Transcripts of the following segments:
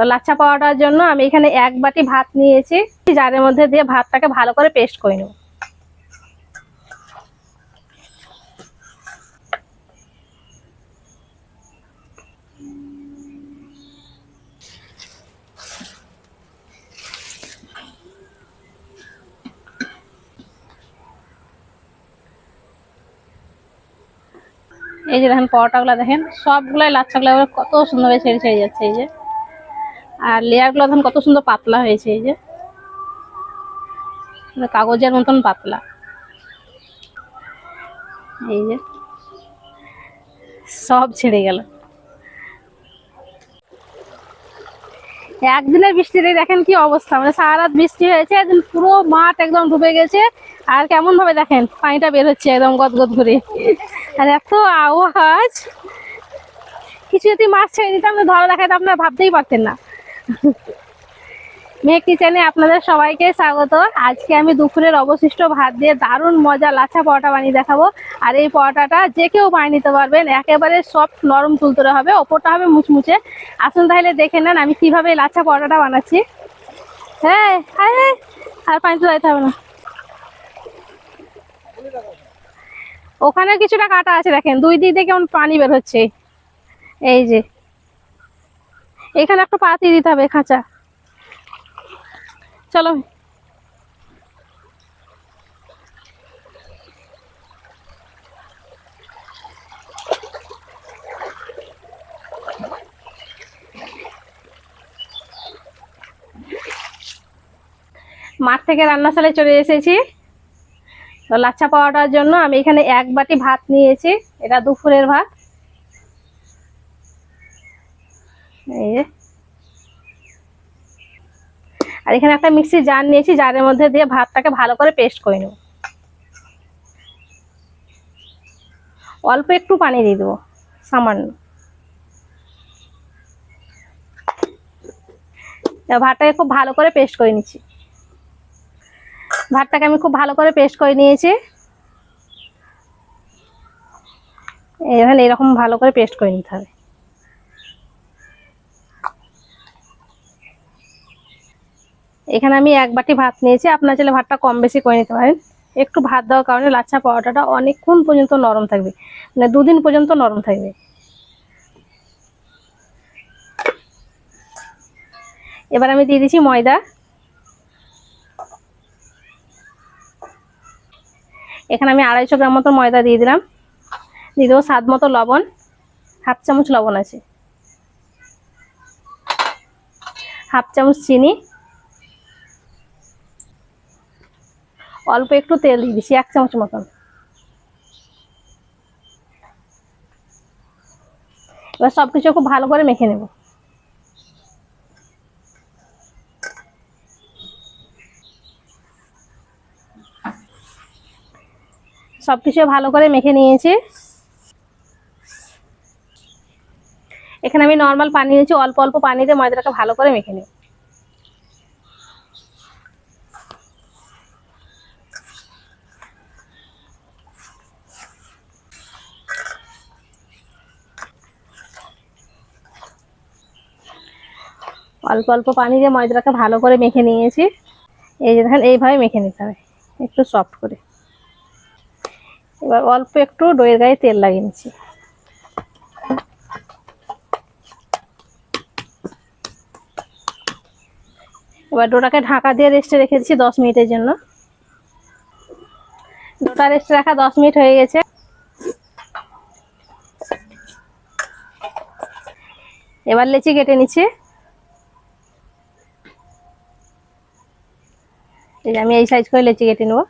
তো লাচ্ছা পাওয়াটার জন্য আমি এখানে এক বাটি ভাত নিয়েছি জারের মধ্যে দিয়ে ভাতটাকে ভালো করে পেস্ট করে নেব। এই যে দেখেন পরোটাগুলো দেখেন, সবগুলাই লাচ্ছাগুলো কত সুন্দরভাবে ছেড়ে ছেড়ে যাচ্ছে এই যে। আর লেয়ারগুলো দেখেন কত সুন্দর পাতলা হয়েছে এই যে। কাগজের মতন পাতলা। এই যে। সব ছেড়ে গেল। একদিনের বৃষ্টিতে দেখেন কি অবস্থা মানে সারা রাত বৃষ্টি হয়েছে, একদিন পুরো মাঠ একদম ডুবে গেছে, আর কেমন ভাবে দেখেন, পানিটা বের হচ্ছে একদম গদগদ করে। আর এত আওয়াজ, কিছু যদি মাছ ছেড়ে দিতাম, ধরা দেখাতে আপনারা ভাবতেই পারতেন না। মেয়ে কিচেনে আপনাদের সবাইকে স্বাগত। আজকে আমি দুপুরের অবশিষ্ট ভাত দিয়ে দারুণ মজা লাচ্ছা পরোটা বানিয়ে দেখাবো। আর এই পরোটাটা যে কেউ বানিয়ে নিতে পারবেন। একেবারে সফট নরম তুলতুলে হবে, ওপরটা হবে মুচমুচে। আসুন তাহলে দেখে নেন আমি কীভাবে লাচ্ছা পরোটাটা বানাচ্ছি। হ্যাঁ হ্যাঁ আর পানিতে যাইতে হবে না। ওখানে কিছুটা কাটা আছে দেখেন, দুই দিক কেমন পানি বের হচ্ছে। এই যে এখানে একটা পাতি দিতে হবে, খাঁচা। চলো। মাঠ থেকে রান্নাশালে চলে এসেছি। তো লাচ্ছা পাওয়াটার জন্য আমি এখানে এক বাটি ভাত নিয়েছি, এটা দুপুরের ভাত। এই যে। আর এখানে একটা মিক্সি জার নিয়েছি, জারের মধ্যে দিয়ে ভাতটাকে ভালো করে পেস্ট করে নেব। অল্প একটু পানি দিয়ে দেবো, সামান্য। ভাতটাকে খুব ভালো করে পেস্ট করে নিচ্ছি। ভাতটাকে আমি খুব ভালো করে পেস্ট করে নিয়েছি। এখানে এরকম ভালো করে পেস্ট করে নিতে হবে। এখানে আমি এক বাটি ভাত নিয়েছি। আপনার চাইলে ভাতটা কম বেশি করে নিতে পারেন। একটু ভাত দেওয়ার কারণে লাচ্ছা পরোটাটা অনেকক্ষণ পর্যন্ত নরম থাকবে। মানে দুদিন পর্যন্ত নরম থাকবে। এবার আমি দিয়ে দিচ্ছি ময়দা। এখানে আমি আড়াইশো গ্রাম মতো ময়দা দিয়ে দিলাম। দিয়ে দেবো স্বাদ মতো লবণ। হাফ চামচ লবণ আছে। হাফ চামচ চিনি। অল্প একটু তেল দিয়ে দিচ্ছি এক চামচ মতন। এবার সব কিছু খুব ভালো করে মেখে নেব। সব কিছু ভালো করে মেখে নিয়েছি। এখানে আমি নর্মাল পানি নিয়েছি অল্প অল্প পানিতে ময়দাটাকে ভালো করে মেখে নেব। অল্প অল্প পানি দিয়ে ময়দাটাকে ভালো করে মেখে নিয়েছি। এই যে দেখেন, এইভাবে মেখে নিতে হবে, একটু সফট করে। এবার অল্প একটু দইয়ের গায়ে তেল লাগিয়ে নিচ্ছি। এবার ডোটাকে ঢাকা দিয়ে রেস্টে রেখে দিচ্ছি দশ মিনিটের জন্য। ডোটা রেস্টে রাখা দশ মিনিট হয়ে গেছে। এবার লেচি কেটে নিচ্ছি। এই যে আমি এই সাইজ করে লেচি কেটে নেব।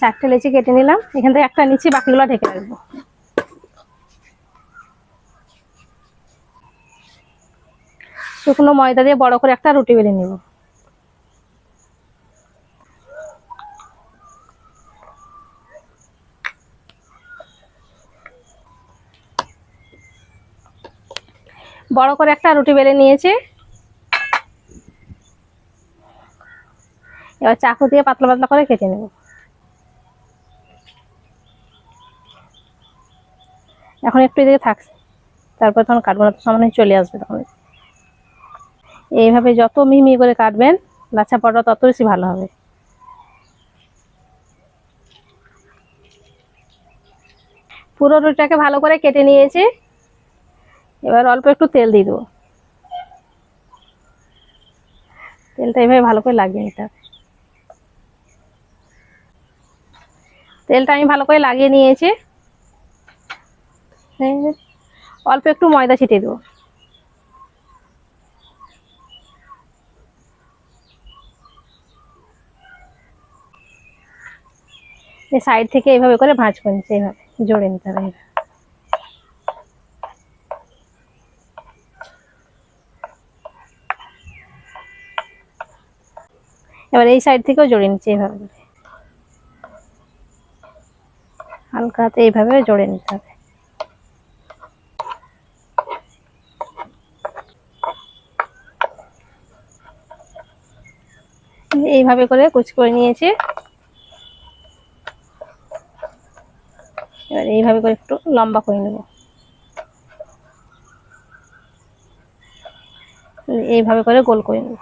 চারটে লেচি কেটে নিলাম। এখান থেকে একটা নিচ্ছি, বাকিগুলো ঢেকে রাখব। শুকনো ময়দা দিয়ে বড় করে একটা রুটি বেলে নেব। বড় করে একটা রুটি বেলে নিয়েছি। এবার চাকু দিয়ে পাতলা পাতলা করে কেটে নেব। এখন একটু এদিকে থাকছে তারপর তখন কাটবো না সামনে চলে আসবে তখন। এইভাবে যত মিহি করে কাটবেন, লাচ্ছা পরোটা তত বেশি ভালো হবে। পুরো রুটিটাকে ভালো করে কেটে নিয়েছি। এবার অল্প একটু তেল দিয়ে দেবো। তেলটা এইভাবে ভালো করে লাগিয়ে নিতে হবে। তেলটা আমি ভালো করে লাগিয়ে নিয়েছি। অল্প একটু ময়দা ছিটিয়ে দেবো। সাইড থেকে এইভাবে করে ভাঁজ করে নিচ্ছে, এইভাবে, জোরে নিতে হবে এবার এই সাইড থেকেও জড়িয়ে নিচ্ছে এইভাবে হালকা হাতে এইভাবে জড়িয়ে নিতে হবে। এইভাবে করে কুচ করে নিয়েছি। এবার এইভাবে করে একটু লম্বা করে নেব। এইভাবে করে গোল করে নেব।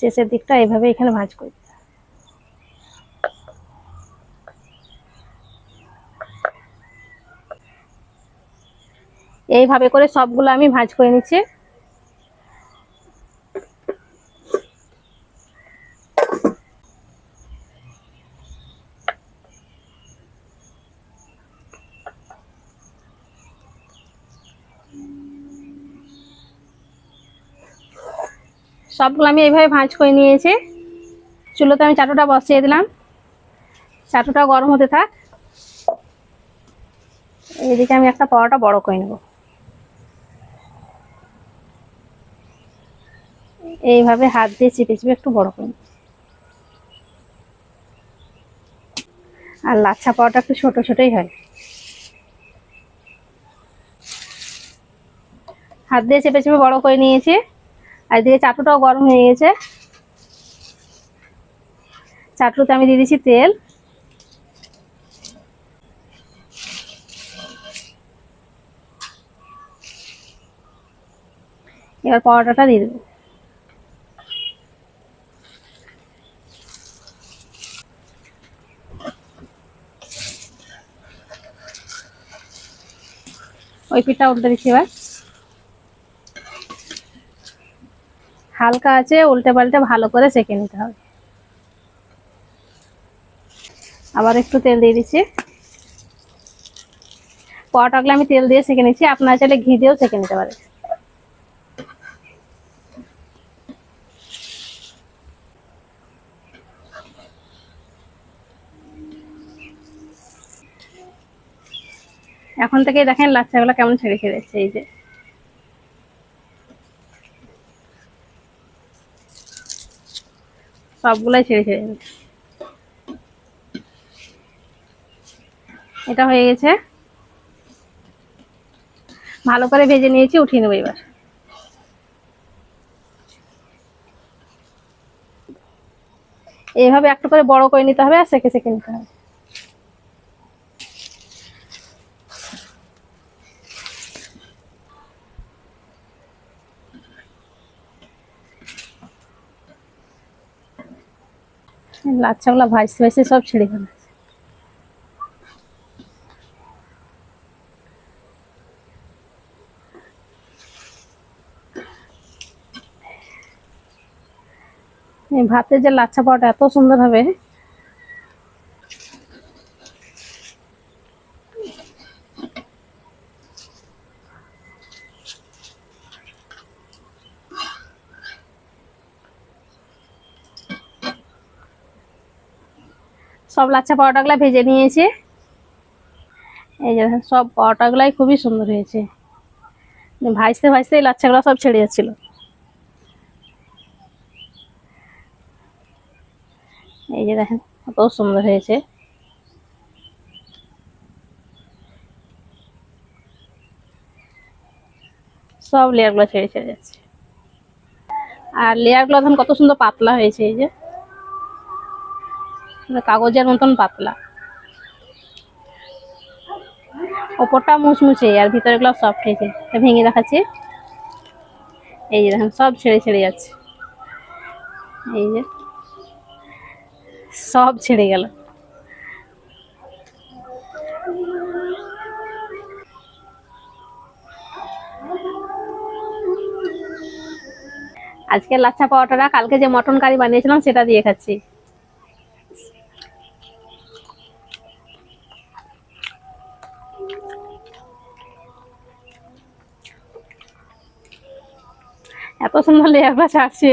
শেষের দিকটা এইভাবে এখানে ভাঁজ করে। এইভাবে করে সবগুলো আমি ভাঁজ করে নিচ্ছি। সবগুলো আমি এইভাবে ভাঁজ করে নিয়েছি। চুলোতে আমি চাটুটা বসিয়ে দিলাম। চাটুটা গরম হতে থাক। এইদিকে আমি একটা পরোটা বড় করে নেব। এইভাবে হাত দিয়ে চিপে চিপে একটু বড় করে আর লাচ্ছা পরোটা একটু ছোট ছোটই হয়। হাত দিয়ে চেপে চেপে বড় করে নিয়েছি। আর এদিকে চাটুটাও গরম হয়ে গেছে। চাটুতে আমি দিয়ে দিচ্ছি তেল। এবার পরোটাটা দিয়ে দেবো। ওই পিঠটা উল্টে দিচ্ছি এবার। হালকা আছে উল্টে পাল্টে ভালো করে সেঁকে নিতে হবে। আবার একটু তেল দিয়ে দিচ্ছি। পরোটাগুলো আমি তেল দিয়ে সেঁকে নিচ্ছি, আপনারা চাইলে ঘি দিয়েও সেঁকে নিতে পারেন। এখন থেকে দেখেন লাচ্চাগুলো কেমন ছেড়ে ছেড়ে যাচ্ছে এই যে। সবগুলাই ছেড়ে ছেড়ে এটা হয়ে গেছে। ভালো করে ভেজে নিয়েছি, উঠিয়ে নেব এবার। এইভাবে একটু করে বড় করে নিতে হবে আর সেকে সেকে নিতে হবে। লাচ্ছাগুলো ভাজতে ভাজতে সব ছেড়ে গেল এই ভাতের যে লাচ্ছা পাওয়াটা এত সুন্দর হবে সব লাচ্ছা পরোটাগুলো ভেজে নিয়েছি। এই যে সব পরোটাগুলাই খুবই সুন্দর হয়েছে। ভাজতে ভাজতে এই লাচ্ছাগুলো সব ছেড়ে যাচ্ছিল। এই যে দেখেন, কত সুন্দর হয়েছে। সব লেয়ারগুলো ছেড়ে ছেড়ে যাচ্ছে। আর লেয়ারগুলো এখন কত সুন্দর পাতলা হয়েছে, এই যে। কাগজের মতন পাতলা। ওপরটা মুচমুচে আর ভিতরে গুলো সফট হয়েছে ভেঙে দেখাচ্ছি। এই যে সব ছেড়ে ছেড়ে যাচ্ছে। এই যে, সব ছেড়ে গেল। আজকে লাচ্ছা পাওয়াটা কালকে যে মটন কারি বানিয়েছিলাম, সেটা দিয়ে খাচ্ছি। এত সুন্দর লেয়ারটা ছাড়ছে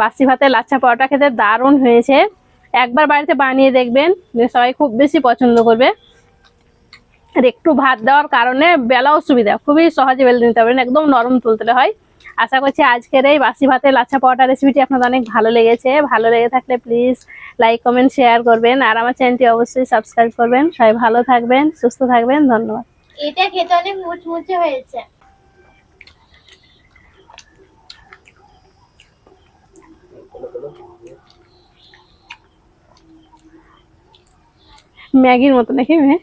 বাসি ভাতে লাচ্ছা পরোটা খেতে দারুণ হয়েছে। একবার বাড়িতে বানিয়ে দেখবেন সবাই খুব বেশি পছন্দ করবে। আর একটু ভাত দেওয়ার কারণে বেলাও সুবিধা খুবই সহজে বেলে নিতে পারবেন, একদম নরম তুলতে হয়। আশা করছি আজকের এই বাসি ভাতে লাচ্ছা পরোটা রেসিপিটি আপনাদের অনেক ভালো লেগেছে। ভালো লেগে থাকলে প্লিজ লাইক কমেন্ট শেয়ার করবেন। আর আমার চ্যানেলটি অবশ্যই সাবস্ক্রাইব করবেন। সবাই ভালো থাকবেন, সুস্থ থাকবেন, ধন্যবাদ। এটা খেতে অনেক মুচমুচে হয়েছে। ম্যাগির মতো নাকি মেয়ে?